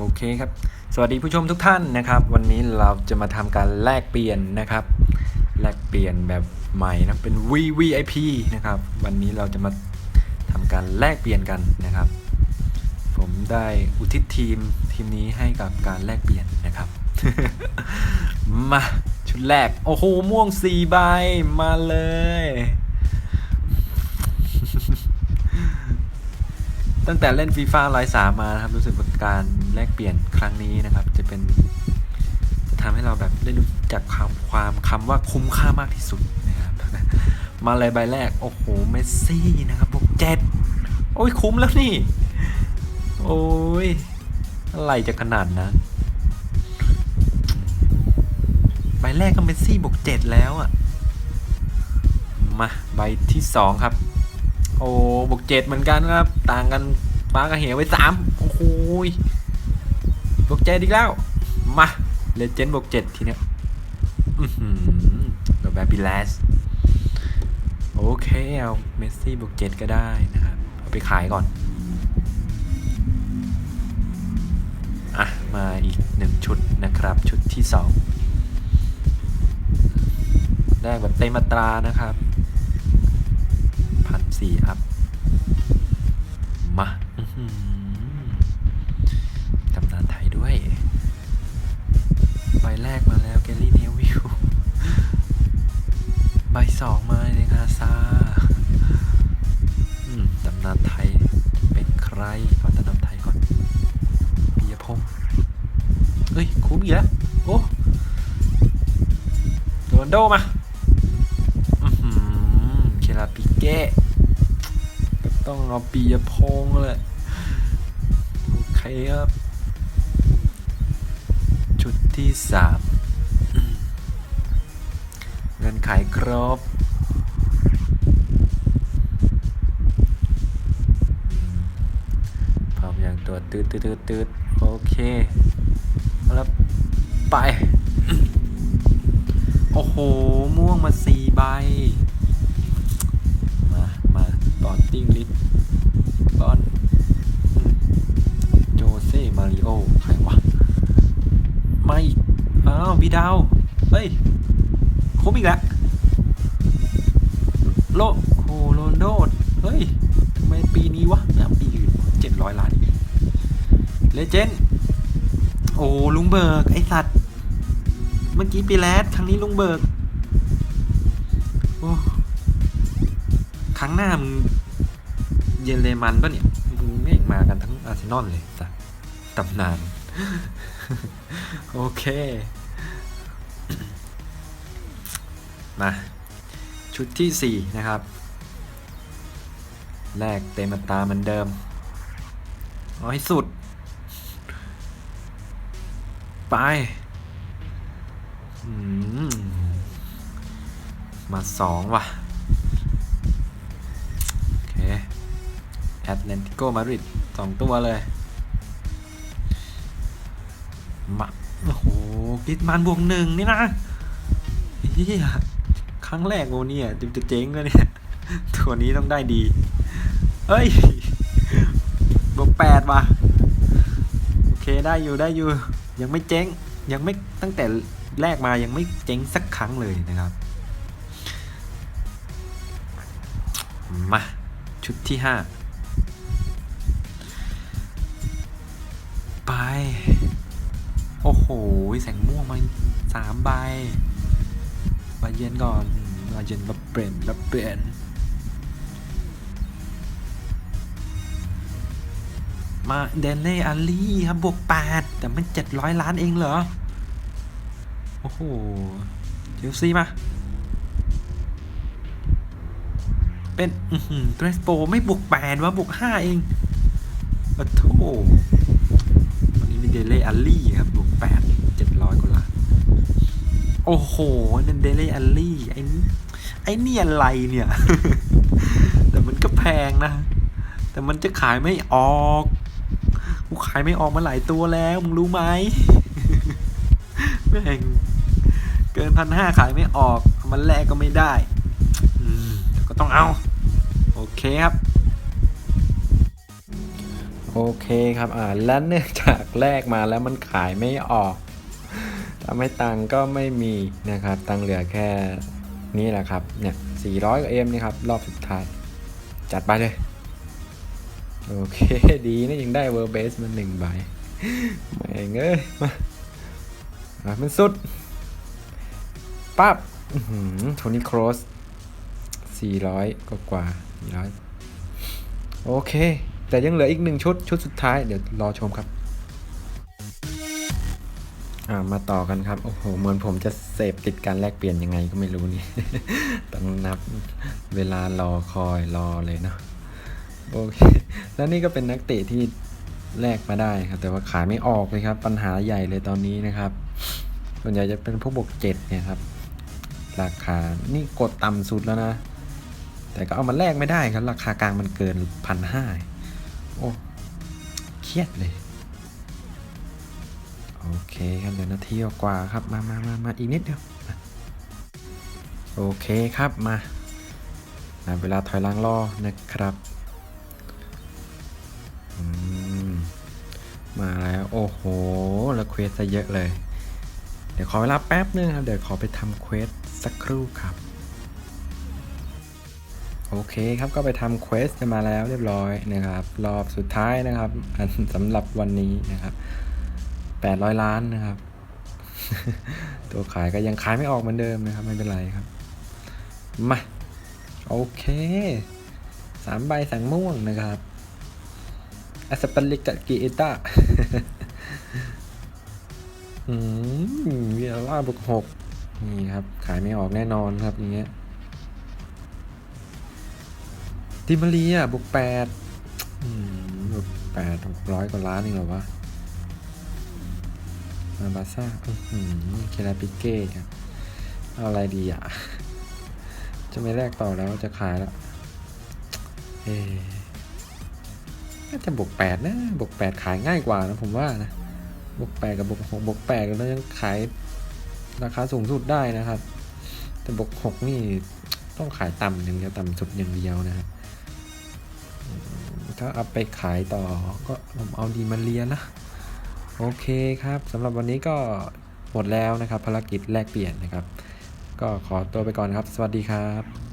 โอเคครับ สวัสดีผู้ชมทุกท่านนะครับ วันนี้เราจะมาทำการแลกเปลี่ยนนะครับ แลกเปลี่ยนแบบใหม่นะ เป็น VVIP นะครับ วันนี้เราจะมาทำการแลกเปลี่ยนกันนะครับ ผมได้อุทิศทีมทีมนี้ให้กับการแลกเปลี่ยนนะครับ มาชุดแรก โอ้โห ม่วงสี่ใบมาเลย ตั้งแต่เล่นฟีฟ่าไลสามานะครับ รู้สึกว่าการแลกเปลี่ยนครั้งนี้นะครับ จะเป็น จะทำให้เราแบบได้รู้จักความความคำว่าคุ้มค่ามากที่สุดนะครับ มาเลยใบแรก โอ้โห เมสซี่นะครับบวกเจ็ดโอ้ยคุ้มแล้วนี่ โอ้ย อะไรจะขนาดนั้นใบแรกก็เมสซี่บวกเจ็ดแล้วอะ มาใบที่สองครับ โอ้บวกเจ็ดเหมือนกันครับ ต่างกันป้ากับเหวไว้สามโอ้โหยบวกเจ็ดอีกแล้ว มาเลเจนด์บวกเจ็ดทีเนี้ยอือหือแบบแบบิลสโอเคเอาเมสซี่บวกเจ็ดก็ได้นะครับ เอาไปขายก่อน อะ มาอีกหนึ่งชุดนะครับ ชุดที่สองแรกแบบเต็มอัตรานะครับ สี่อัพ มาตำนานไทยด้วย ใบแรกมาแล้วแกลลี่เนวิลใบสองมาเนงาซาตำนานไทยเป็นใคร เอาตำนานไทยก่อนปียพงษ์เฮ้ย คุ้มอีกแล้วโอ้โรนโดมาเคลาปิเก้ ต้องเอาปียพงษ์เลยโอเคครับชุดที่สามเงินขายครบพร้อมอย่างตัวตืดตืดตืดตืดโอเคแล้วไป โอ้โห ม่วงมาสี่ใบ ดาว เฮ้ยคุ้มอีกแล้ว โลโหโรนโดเฮ้ยทำไมปีนี้วะนะปีอื่นเจ็ดร้อยล้านเลเจนด์โอ้ลุงเบิร์ก ไอสัตว์ เมื่อกี้ปีแรดครั้งนี้ลุงเบิร์ก โอ้ครั้งหน้ามึงเยนเลมันปะเนี่ยมึงไม่มากันทั้งอาร์เซนอลเลยจ้ะตำนาน โอเค มาชุดที่ 4 นะครับแรกเต็มตาเหมือนเดิมเอาให้สุด ไปมมาสองว่ะ โอเคแอตแลนติโกมาดริดสองตัวเลย มา โอ้โหกิดมันบวกหนึ่งนี่นะเฮีย ครั้งแรกโมเนี่ยจะจะเจ๊งแล้วเนี่ย ตัวนี้ต้องได้ดีเฮ้ยบวกแปดว่ะโอเคได้อยู่ได้อยู่ ยังไม่เจ๊งยังไม่ตั้งแต่แรกมายังไม่เจ๊งสักครั้งเลยนะครับมาชุดที่ห้าไป โอ้โห แสงม่วงมาสามใบมาเย็นก่อน มาเย็นรับเปลี่ยนรับเปลี่ยนมาเดนเล่อาลี่ครับบวก 8 แต่มัน 700 ล้านเองเหรอ โอ้โหเชลซีมา เป็นเทรสโปไม่บวก 8 ว่าบวก 5 เองโอ้โหวันนี้มีเดนเล่อาลี่ครับบวก 8 โอ้โหนั่นเดเล่อาลี่ไอ้นี่ไอ้นี่อะไรเนี่ย แต่มันก็แพงนะ แต่มันจะขายไม่ออกกูขายไม่ออกมาหลายตัวแล้ว มึงรู้ไหมแม่งเกินพันห้าขายไม่ออกเอามันแลกก็ไม่ได้ก็ต้องเอา โอเคครับโโอเคครับอ่าและเนื่องจากแลกมาแล้วมันขายไม่ออก ทำให้ตังก็ไม่มีนะครับ ตังเหลือแค่นี้แหละครับ เนี่ย400กว่าเอ็มนี่ครับ รอบสุดท้าย จัดไปเลย โอเค ดีนะยังได้เวอร์เบสมาหนึ่งใบแม่งเอ้ยมาอะมันสุด ปั๊บโทนี่ครอส400 กว่ากว่า400 โอเค แต่ยังเหลืออีกหนึ่งชุด ชุดสุดท้าย เดี๋ยวรอชมครับ อ่ามาต่อกันครับ โอ้โห เหมือนผมจะเสพติดการแลกเปลี่ยนยังไงก็ไม่รู้นี่ ต้องนับเวลารอคอยรอเลยเนาะ โอเค แล้วนี่ก็เป็นนักเตะที่แลกมาได้ครับ แต่ว่าขายไม่ออกเลยครับ ปัญหาใหญ่เลยตอนนี้นะครับ ส่วนใหญ่จะเป็นพวกบวกเจ็ดเนี่ยครับ ราคา นี่กดต่ำสุดแล้วนะ แต่ก็เอามาแลกไม่ได้ครับ ราคากลางมันเกินพันห้าโอ้ เครียดเลย โอเคครับเหลือนาทีกว่าครับมามามามาอีกนิดเดียวโอเคครับมาเวลาถอยหลังรอนะครับมาแล้วโอ้โหแล้วเควสซะเยอะเลย เดี๋ยวขอเวลาแป๊บนึงครับเดี๋ยวขอไปทำเควสสักครู่ครับ โอเคครับก็ไปทำเควสกันมาแล้วเรียบร้อยนะครับ รอบสุดท้ายนะครับอันสำหรับวันนี้นะครับ 800 ล้านนะครับ ตัวขายก็ยังขายไม่ออกเหมือนเดิมนะครับ ไม่เป็นไรครับ มา โอเคสามใบสังม่วงนะครับอัสปันลิกะกิเอต้าอืมเวียร่าบวกหกนี่ครับ ขายไม่ออกแน่นอนครับอย่างเงี้ยติมารียบวกแปดบวกแปดหกร้อยกว่าล้านเองเหรอวะ มาบาซ่าเคลาปิเก้ครับเอาอะไรดีอะ จะไม่แลกต่อแล้วจะขายแล้ว เอ๊ะน่าจะบวกแปดนะบวกแปดขายง่ายกว่านะผมว่านะบวกแปดกับบวกหกบวกแปดก็ยังขายราคาสูงสุดได้นะครับ แต่บวกหกนี่ต้องขายต่ำอย่างเดียวต่ำสุดอย่างเดียวนะครับถ้าเอาไปขายต่อก็ผมเอาดีมาเรียนะ โอเคครับสำหรับวันนี้ก็หมดแล้วนะครับ ภารกิจแลกเปลี่ยนนะครับ ก็ขอตัวไปก่อนครับ สวัสดีครับ